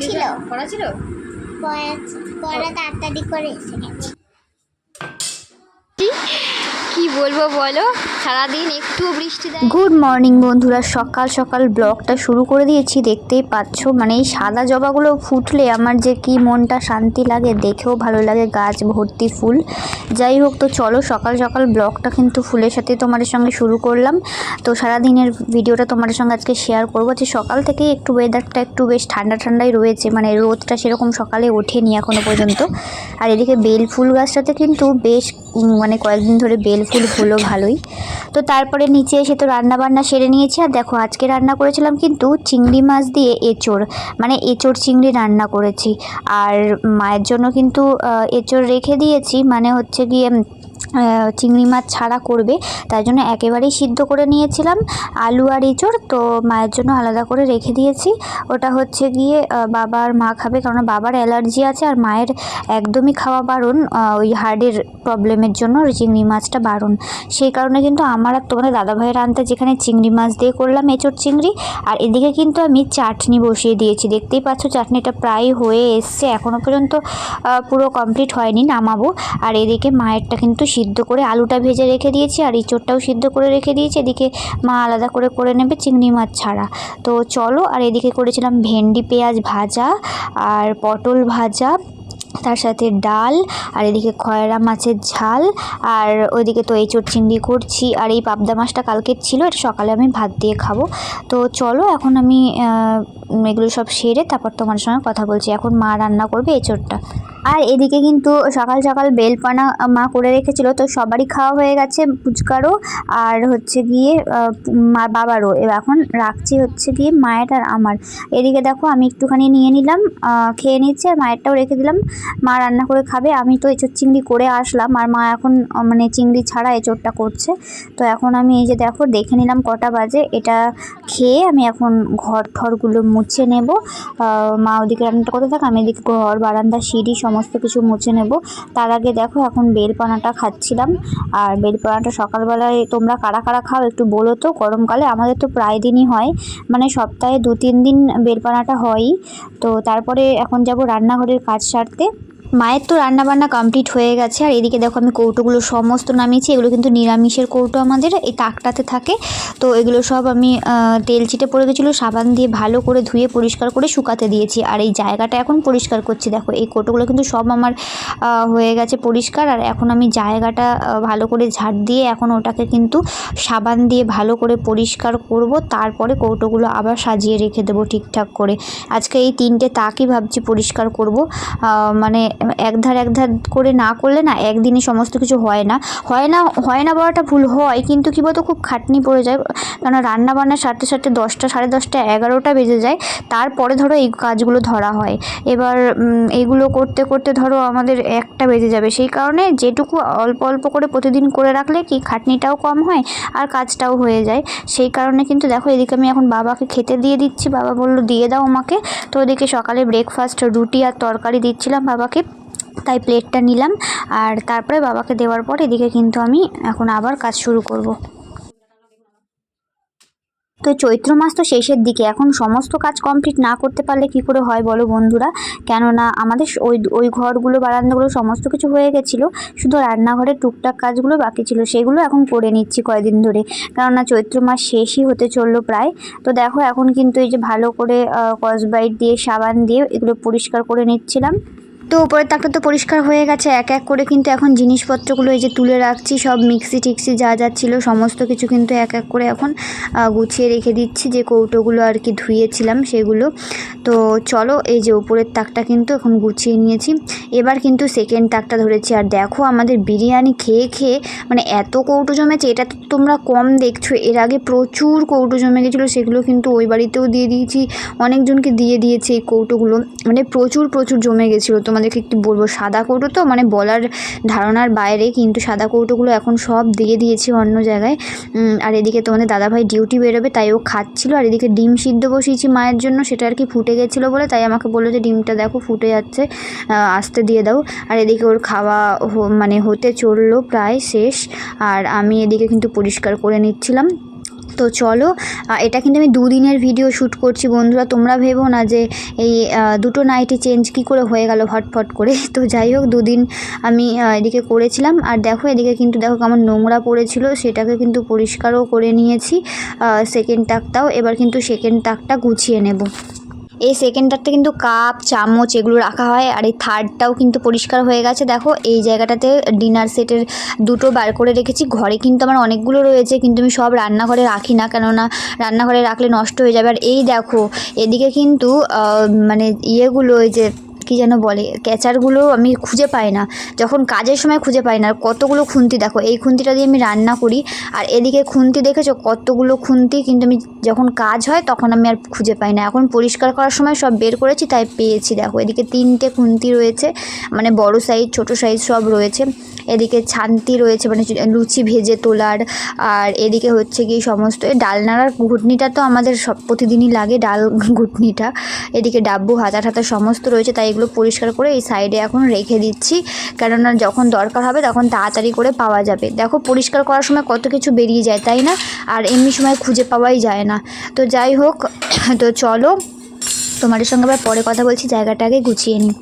ছিল? পড়া ছিল? পড়া পড়া তাড়াতাড়ি করে এসে গেছে। বলব বলো? সারাদিন একটু বৃষ্টি গুড মর্নিং বন্ধুরা, সকাল সকাল ব্লগটা শুরু করে দিয়েছি, দেখতেই পাচ্ছ। মানে এই সাদা জবাগুলো ফুটলে আমার যে কি মনটা শান্তি লাগে, দেখেও ভালো লাগে গাছ ভর্তি ফুল। যাই হোক, তো চলো সকাল সকাল ব্লগটা কিন্তু ফুলের সাথে তোমাদের সঙ্গে শুরু করলাম। তো সারাদিনের ভিডিওটা তোমাদের সঙ্গে আজকে শেয়ার করব যে সকাল থেকেই একটু ওয়েদারটা একটু বেশ ঠান্ডা ঠান্ডাই রয়েছে মানে রোদটা সেরকম সকালে ওঠেনি এখনও পর্যন্ত। আর এদিকে বেল ফুল গাছটাতে কিন্তু বেশ মানে কয়েকদিন ধরে বেল ফুল হলো ভালোই। তো তারপরে নিচে এসে তো রান্না বান্না সেরে নিয়েছি। আর দেখো আজকে রান্না করেছিলাম কিন্তু চিংড়ি মাছ দিয়ে এঁচোড়। মানে এঁচোড় চিংড়ি রান্না করেছি। আর মায়ের জন্য কিন্তু এঁচোড় রেখে দিয়েছি। মানে হচ্ছে গিয়ে চিংড়ি মাছ ছাড়া করবে। তাই জন্য একেবারেই সিদ্ধ করে নিয়েছিলাম আলু আর এঁচোড়। তো মায়ের জন্য আলাদা করে রেখে দিয়েছি। ওটা হচ্ছে গিয়ে আহ, বাবা আর মা খাবে। কারণ বাবার অ্যালার্জি আছে আর মায়ের একদমই খাওয়া বারণ ওই হার্টের প্রবলেমের জন্য চিংড়ি মাছটা বারণ। সেই কারণে কিন্তু আমার আর তোমাদের দাদাভাইয়ের আনতে যেখানে চিংড়ি মাছ দিয়ে করলাম এঁচোড় চিংড়ি আর এদিকে কিন্তু আমি চাটনি বসিয়ে দিয়েছি। দেখতেই পাচ্ছ চাটনিটা প্রায় হয়ে এসছে। এখনও পর্যন্ত পুরো কমপ্লিট হয়নি নামাবো। আর এদিকে মায়েরটা কিন্তু সিদ্ধ করে আলুটা ভেজে রেখে দিয়েছি আর ইঁচড়টাও সিদ্ধ করে রেখে দিয়েছি। এদিকে মা আলাদা করে করে নেবে চিংড়ি মাছ ছাড়া। তো চলো, আর এদিকে করেছিলাম ভেন্ডি, পেঁয়াজ ভাজা আর পটল ভাজা, তার সাথে ডাল আর এদিকে খয়রা মাছের ঝাল আর ওইদিকে তো এঁচোড় চিংড়ি করছি আর এই পাবদা মাছটা কালকের ছিল, এটা সকালে আমি ভাত দিয়ে খাব। তো চলো, এখন আমি এগুলো সব সেরে তারপর তোমার সঙ্গে কথা বলছি। এখন মা রান্না করবে এঁচোড়টা। আর এদিকে কিন্তু সকাল সকাল বেলপানা মা করে রেখেছিল, তো সবারই খাওয়া হয়ে গেছে ফুচকারও আর হচ্ছে গিয়ে মা বাবারও। এখন রাখছি হচ্ছে গিয়ে মায়ের আর আমার। এদিকে দেখো আমি একটুখানি নিয়ে নিলাম খেয়ে নিচ্ছি আর মায়েরটাও রেখে দিলাম। মা রান্না করে খাবে, আমি তো এঁচোড় চিংড়ি করে আসলাম আর মা এখন মানে চিংড়ি ছাড়া এঁচোড়টা করছে। তো এখন আমি এই যে দেখো দেখে নিলাম কটা বাজে, এটা খেয়ে আমি এখন ঘর ঠরগুলো মুছে নেব। মা ওদিকে রান্নাটা করতে থাক, আমি এদিকে ঘর বারান্দা সিঁড়ি সমস্ত কিছু মুছে নেব। তার আগে দেখো এখন বেলপানাটা খাচ্ছিলাম। আর বেলপানাটা সকালবেলায় তোমরা কারা কারা খাও একটু বলো তো। গরমকালে আমাদের তো প্রায় দিনই হয়। মানে সপ্তাহে দু তিন দিন বেলপানাটা হয়ই। তো তারপরে এখন যাব রান্নাঘরের কাজ সারতে। মায়ের তো রান্না বান্না কমপ্লিট হয়ে গেছে। আর এদিকে দেখো আমি কৌটোগুলো সমস্ত নামিয়েছি। এগুলো কিন্তু নিরামিষের কৌটো আমাদের, এই তাকটাতে থাকে। তো এগুলো সব আমি তেল চিটে পড়ে গেছিল, সাবান দিয়ে ভালো করে ধুয়ে পরিষ্কার করে শুকাতে দিয়েছি। আর এই জায়গাটা এখন পরিষ্কার করছি। দেখো, এই কৌটোগুলো কিন্তু সব আমার হয়ে গেছে পরিষ্কার। আর এখন আমি জায়গাটা ভালো করে ঝাড় দিয়ে এখন ওটাকে কিন্তু সাবান দিয়ে ভালো করে পরিষ্কার করব। তারপরে কৌটোগুলো আবার সাজিয়ে রেখে দেবো ঠিকঠাক করে। আজকে এই তিনটে তাকই ভাবছি পরিষ্কার করব। মানে এক ধার এক ধার করে না করলে না একদিনে সমস্ত কিছু হয় না। হয় না হয় না বলাটা ভুল হয়, কিন্তু কী বলতো খুব খাটনি পড়ে যায়। কেন রান্না বান্না সারতে সারতে দশটা, সাড়ে দশটা, এগারোটা বেজে যায়। তারপরে ধরো এই কাজগুলো ধরা হয়। এবার এইগুলো করতে করতে ধরো আমাদের একটা বেজে যাবে। সেই কারণে যেটুকু অল্প অল্প করে প্রতিদিন করে রাখলে কি খাটনিটাও কম হয় আর কাজটাও হয়ে যায়। সেই কারণে কিন্তু দেখো এদিকে আমি এখন বাবাকে খেতে দিয়ে দিচ্ছি। বাবা বলল, দিয়ে দাও আমাকে। তো ওদিকে সকালে ব্রেকফাস্ট রুটি আর তরকারি দিচ্ছিলাম বাবাকে। তাই প্লেটটা নিলাম। আর তারপরে বাবাকে দেওয়ার পর এদিকে কিন্তু আমি এখন আবার কাজ শুরু করব। তো চৈত্র মাস তো শেষের দিকে, এখন সমস্ত কাজ কমপ্লিট না করতে পারলে কি করে হয় বলো বন্ধুরা? কেননা আমাদের ওই ওই ঘরগুলো, বারান্দাগুলো সমস্ত কিছু হয়ে গেছিল, শুধু রান্নাঘরের টুকটাক কাজগুলো বাকি ছিল, সেগুলো এখন করে নিচ্ছি কয়দিন ধরে। কেননা চৈত্র মাস শেষই হতে চলল প্রায়। তো দেখো, এখন কিন্তু এই যে ভালো করে কসবাইট দিয়ে, সাবান দিয়ে এগুলো পরিষ্কার করে নিচ্ছিলাম। তো উপরের তাকটা তো পরিষ্কার হয়ে গেছে, এক এক করে কিন্তু এখন জিনিসপত্রগুলো এই যে তুলে রাখছি, সব মিক্সি টিক্সি যা যা ছিল, সমস্ত কিছু কিন্তু এক এক করে এখন গুছিয়ে রেখে দিচ্ছি যে কৌটোগুলো আর কি ধুয়েছিলাম সেগুলো। তো চলো এই যে উপরের তাকটা কিন্তু এখন গুছিয়ে নিয়েছি। এবার কিন্তু সেকেন্ড তাকটা ধরেছি। আর দেখো আমাদের বিরিয়ানি খেয়ে খেয়ে মানে এত কৌটো জমেছে, এটা তো তোমরা কম দেখছ, এর আগে প্রচুর কৌটো জমে গেছিল, সেগুলো কিন্তু ওই বাড়িতেও দিয়ে দিয়েছি, অনেকজনকে দিয়ে দিয়েছে এই কৌটোগুলো মানে প্রচুর প্রচুর জমে গেছিল তোমাদেরকে একটু বলব, সাদা কৌটো তো মানে বলার ধারণার বাইরে কিন্তু সাদা কৌটোগুলো এখন সব দিয়ে দিয়েছি অন্য জায়গায়। আর এদিকে তোমাদের দাদাভাই ডিউটি বেরোবে, তাই ও খাচ্ছিল, আর এদিকে ডিম সিদ্ধ বসিয়েছি মায়ের জন্য, সেটা আর কি ফুটে গেছিল বলে, তাই আমাকে বলল যে ডিমটা দেখো ফুটে যাচ্ছে আসতে দিয়ে দাও। আর এদিকে ওর খাওয়া মানে হতে চলল প্রায় শেষ, আর আমি এদিকে কিন্তু পরিষ্কার করে নিচ্ছিলাম। তো চলো এটা কিন্তু আমি দুদিনের ভিডিও শ্যুট করছি বন্ধুরা, তোমরা ভেবো না যে এই দুটো নাইটি চেঞ্জ কি করে হয়ে গেল ফটফট করে। তো যাই হোক, দুদিন আমি এদিকে করেছিলাম। আর দেখো, এদিকে কিন্তু দেখো কেমন নোংরা পড়েছিল, সেটাকে কিন্তু পরিষ্কারও করে নিয়েছি। সেকেন্ড তাকটাও, এবার কিন্তু সেকেন্ড তাকটা গুছিয়ে নেব। এই সেকেন্ডটাতে কিন্তু কাপ চামচ এগুলো রাখা হয় আর এই থার্ডটাও কিন্তু পরিষ্কার হয়ে গেছে। দেখো, এই জায়গাটাতে ডিনার সেটের দুটো বার করে রেখেছি। ঘরে কিন্তু আমার অনেকগুলো রয়েছে, কিন্তু আমি সব রান্নাঘরে রাখি না, কেননা রান্নাঘরে রাখলে নষ্ট হয়ে যাবে। আর এই দেখো, এদিকে কিন্তু মানে ইয়েগুলো ওই যে কী যেন বলে, ক্যাচারগুলো আমি খুঁজে পাই না। যখন কাজের সময় খুঁজে পাই না, কতগুলো খুন্তি দেখো, এই খুন্তিটা দিয়ে আমি রান্না করি, আর এদিকে খুন্তি দেখেছ? কতগুলো খুন্তি, কিন্তু আমি যখন কাজ হয়, তখন আমি আর খুঁজে পাই না। এখন পরিষ্কার করার সময় সব বের করেছি, তাই পেয়েছি। দেখো, এদিকে তিনটে খুন্তি রয়েছে মানে বড় সাইজ ছোট সাইজ সব রয়েছে। এদিকে ছান্তি রয়েছে মানে লুচি ভেজে তোলার, আর এদিকে হচ্ছে কি সমস্ত, এই ডাল নাড়ার ঘুটনিটা তো আমাদের সব প্রতিদিনই লাগে, ডাল ঘুটনিটা। এদিকে ডাব্বু হাতা ঠাতা সমস্ত রয়েছে, তাই এগুলো পরিষ্কার করে এই সাইডে এখন রেখে দিচ্ছি। কেননা যখন দরকার হবে তখন তাড়াতাড়ি করে পাওয়া যাবে। দেখো পরিষ্কার করার সময় কত কিছু বেরিয়ে যায়, তাই না? আর এমনি সময় খুঁজে পাওয়াই যায় না। তো যাই হোক, তো চলো তোমাদের সঙ্গে আবার পরে কথা বলছি, জায়গাটা আগে গুছিয়ে নিই।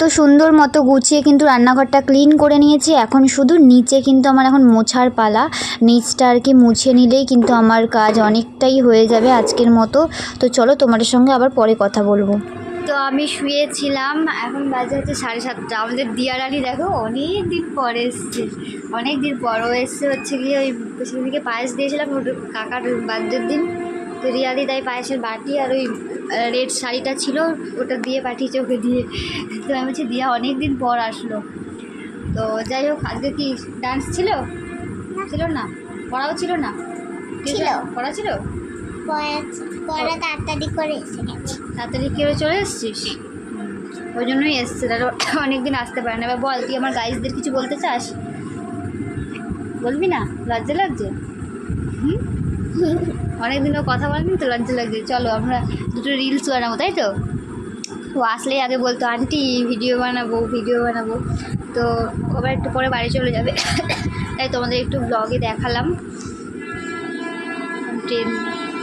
তো সুন্দর মতো গুছিয়ে কিন্তু রান্নাঘরটা ক্লিন করে নিয়েছি। এখন শুধু নিচে কিন্তু আমার এখন মোছার পালা। নিচটা আর কি মুছে নিলেই কিন্তু আমার কাজ অনেকটাই হয়ে যাবে আজকের মতো। তো চলো তোমাদের সঙ্গে আবার পরে কথা বলব। তো আমি শুয়েছিলাম, এখন বাজে হচ্ছে সাড়ে সাতটা। আমাদের দিয়ার দিয়ারানি দেখো অনেক দিন পর এসছে। অনেক দিন পরও এসছে হচ্ছে গিয়ে ওই সেদিকে পায়েস দিয়েছিলাম, ওর কাকার বার্থডের দিন। তো রিয়াদি তাই পায়েসের বাটি আর ওই রেড শাড়িটা ছিল ওটা দিয়ে পাঠিয়েছে ওকে দিয়ে। তো আমি বলছি দিয়া অনেক দিন পর আসলো। তো যাই হোক আজকে কি ডান্স ছিল? ছিল না? পড়াও ছিল না? ছিল। পড়া ছিল? তাড়াতাড়ি করে এসে গেছে। তাড়াতাড়ি করে চলে এসছিস? ওই জন্যই এসছে। তার অনেকদিন আসতে পারে না। এবার বল তুই আমার গাইজদের কিছু বলতে চাস? বলবি না? লজ্জা লাগছে হুম? অনেকদিন ও কথা বলেনি তো লজ্জা লাগছে। চলো আমরা দুটো রিলস বানাবো, তাই তো? ও আসলেই আগে বলতো, আন্টি ভিডিও বানাবো ভিডিও বানাবো। তো আবার একটু পরে বাড়ি চলে যাবে। তাই তোমাদের একটু ব্লগে দেখালাম। ট্রেন,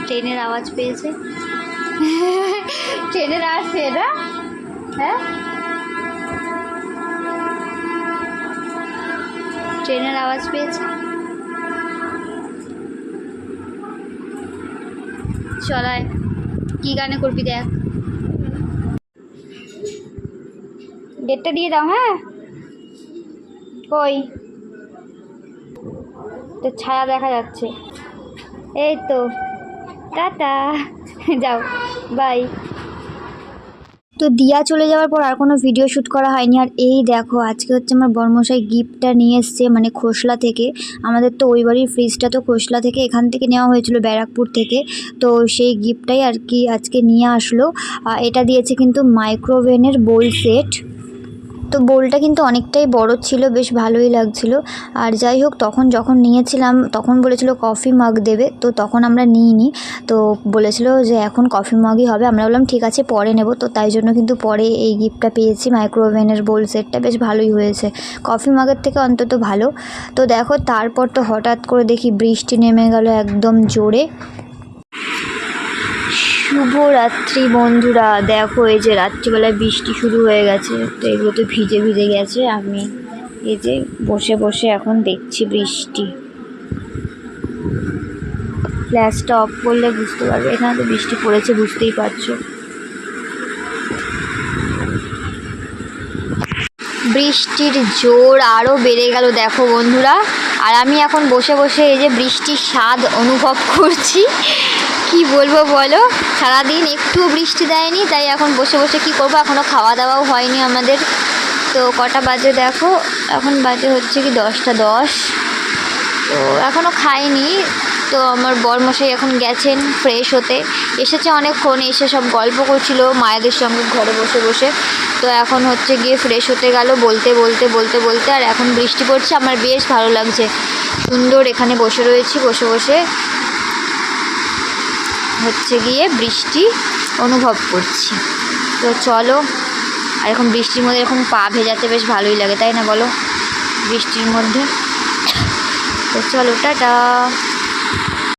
ট্রেনের আওয়াজ পেয়েছে। ট্রেনের আওয়াজ পেয়ে না? হ্যাঁ? ট্রেনের আওয়াজ পেয়েছে। চলায়। কি গানে করবি দেখ। ডেটটা দিয়ে দাও হ্যাঁ? কই? তো ছায়া দেখা যাচ্ছে। এই তো। টাটা। যাও, বাই। তো দিয়া চলে যাওয়ার পর আর কোনো ভিডিও শ্যুট করা হয়নি। আর এই দেখো, আজকে হচ্ছে আমার বর্মশাই গিফটটা নিয়ে এসছে মানে খোসলা থেকে। আমাদের তো ওই বাড়ির ফ্রিজটা তো খোসলা থেকে এখান থেকে নেওয়া হয়েছিল, ব্যারাকপুর থেকে। তো সেই গিফটটাই আর কি আজকে নিয়ে আসলো। এটা দিয়েছে কিন্তু মাইক্রোওভেনের বোল সেট তো বোলটা কিন্তু অনেকটাই বড় ছিল, বেশ ভালোই লাগছিল। আর যাই হোক, তখন যখন নিয়েছিলাম, তখন বলেছিল কফি মাগ দেবে, তো তখন আমরা নিইনি। তো বলেছিল যে এখন কফি মাগই হবে। আমরা বললাম, ঠিক আছে, পরে নেব। তো তাই জন্য কিন্তু পরে এই গিফটটা পেয়েছি, মাইক্রোওভেনের বোল সেটটা। বেশ ভালোই হয়েছে। কফি মাগের থেকে অন্তত ভালো। তো দেখো, তারপর তো হঠাৎ করে দেখি বৃষ্টি নেমে গেল একদম জোরে। শুভরাত্রি বন্ধুরা। দেখো এই যে রাত্রিবেলায় বৃষ্টি শুরু হয়ে গেছে, তো এগুলো তো ভিজে ভিজে গেছে। আমি এই যে বসে বসে এখন দেখছি বৃষ্টি। ফ্ল্যাশটা অফ করলে বুঝতে পারবে। এখানে তো বৃষ্টি পড়েছে, বুঝতেই পারছ। বৃষ্টির জোর আরও বেড়ে গেল, দেখো বন্ধুরা। আর আমি এখন বসে বসে এই যে বৃষ্টির স্বাদ অনুভব করছি। কি বলব বলো? সারাদিন একটুও বৃষ্টি দেয়নি, তাই এখন বসে বসে কি করব? এখনও খাওয়া দাওয়াও হয়নি আমাদের। তো কটা বাজে দেখো? এখন বাজে হচ্ছে কি দশটা দশ। তো এখনও খাইনি। তো আমার বরমশাই এখন গেছেন ফ্রেশ হতে। এসেছে অনেকক্ষণ, এসে সব গল্প করছিল, মায়েদের সঙ্গে ঘরে বসে বসে। তো এখন হচ্ছে গিয়ে ফ্রেশ হতে গেল বলতে বলতে বলতে বলতে আর এখন বৃষ্টি পড়ছে, আমার বেশ ভালো লাগছে। সুন্দর এখানে বসে রয়েছি, বসে বসে হচ্ছে গিয়ে বৃষ্টি অনুভব করছি। তো চলো, আর এখন বৃষ্টির মধ্যে এরকম পা ভেজাতে বেশ ভালোই লাগে, তাই না বলো? বৃষ্টির মধ্যে। তো চলো, টাটা।